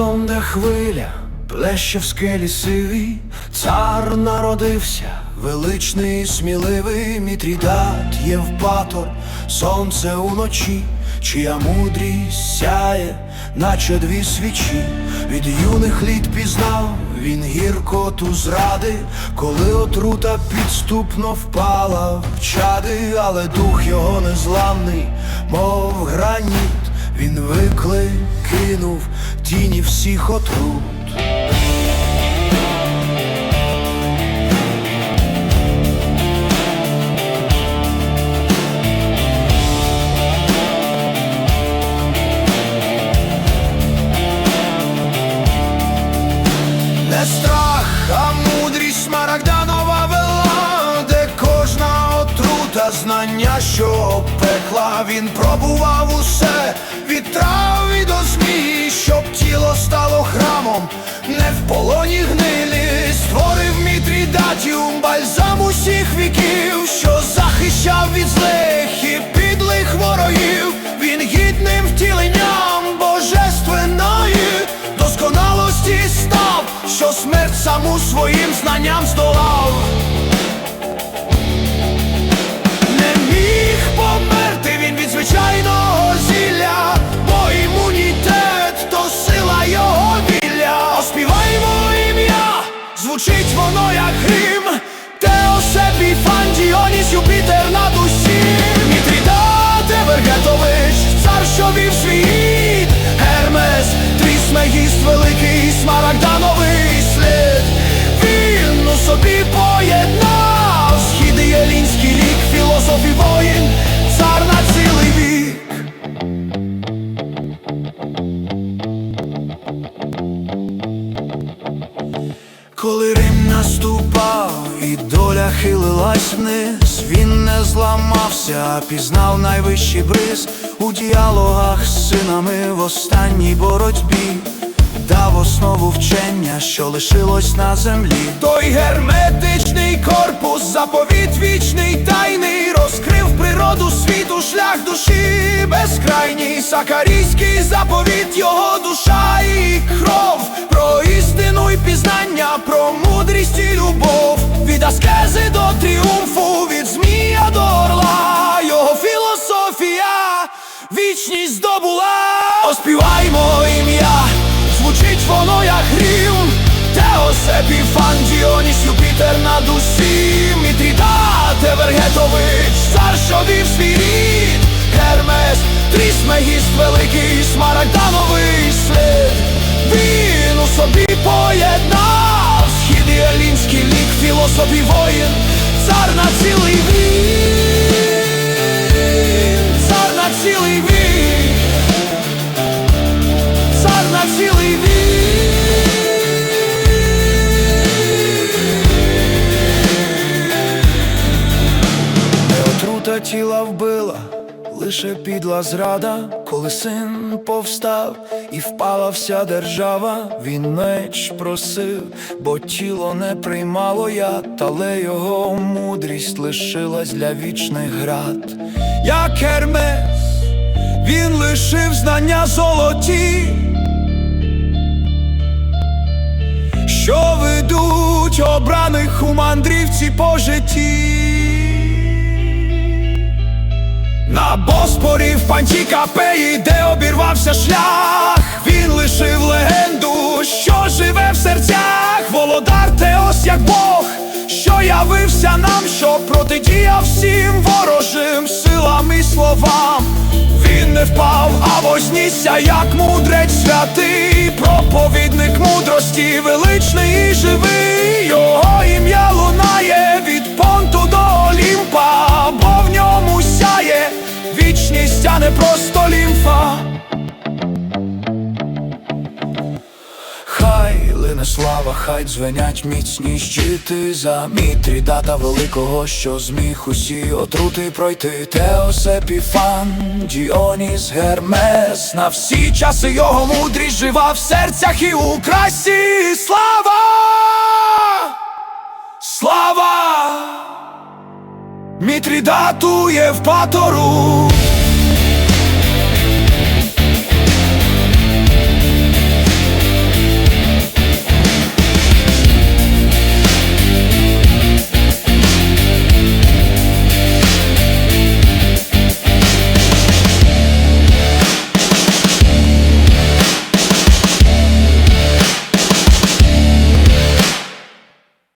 Піднялася хвиля, плеще в скелі сиві, цар народився, величний, сміливий, Мітрідат Євпатор, сонце уночі, чия мудрість сяє, наче дві свічі. Від юних літ пізнав він гіркоту зради, коли отрута підступно впала в чади, але дух його незламний, мов граніт. Він виклик кинув тіні всіх отрут. Що пекла, він пробував усе від трав і до змій, щоб тіло стало храмом, не в полоні гнилі, створив Мітрідатіум бальзам усіх віків, що захищав від злих і підлих ворогів, він гідним втіленням божественної досконалості став, що смерть саму своїм знанням здолав. Звучить воно як грім. Теосе Піфан, Діоніс, Юпітер над усім. Мітрідат Вергетович, цар, що вів світ, доля хилилась вниз, він не зламався, пізнав найвищий бриз. У діалогах з синами в останній боротьбі, дав основу вчення, що лишилось на землі. Той герметичний корпус, заповіт вічний тайний, розкрив природу світу, шлях душі безкрайній, сакарійський заповіт, його душа і кров, пізнання, про мудрість і любов, від аскези до тріумфу, від змія до орла, його філософія, вічність здобула, оспіваймо ім'я, звучить воно як грім, Теос, Епіфан, Діоніс, Юпітер над усім, Мітрідат, Евергетович, цар, що вів свій рід, Гермес, Трісмегіст великий, Смарагдановий слід, лік, філософ і воїн, цар на цілий вік, цар на цілий вік, цар на цілий вік. Тіла вбила, лише підла зрада, коли син повстав і впала вся держава, він меч просив, бо тіло не приймало яд, але його мудрість лишилась для вічних град. Як Гермес, він лишив знання золоті. що ведуть обраних у мандрівці по житті. Боспорі в Пантікапеї, де обірвався шлях, він лишив легенду, що живе в серцях, володар Теос як Бог, що явився нам, що протидіяв всім ворожим силам і словам. Він не впав, а вознісся, як мудрець святий, проповідник мудрості, величний і живий, його ім'я лунає від понту до вічність, не просто лімфа. Хай лине слава, хай дзвенять міцні щити за Мітрідата великого, що зміг усі отрути пройти. Теос Епіфан, Діоніс, Гермес, на всі часи його мудрість жива в серцях і у красі. Слава! Слава! Мітрідату Євпатору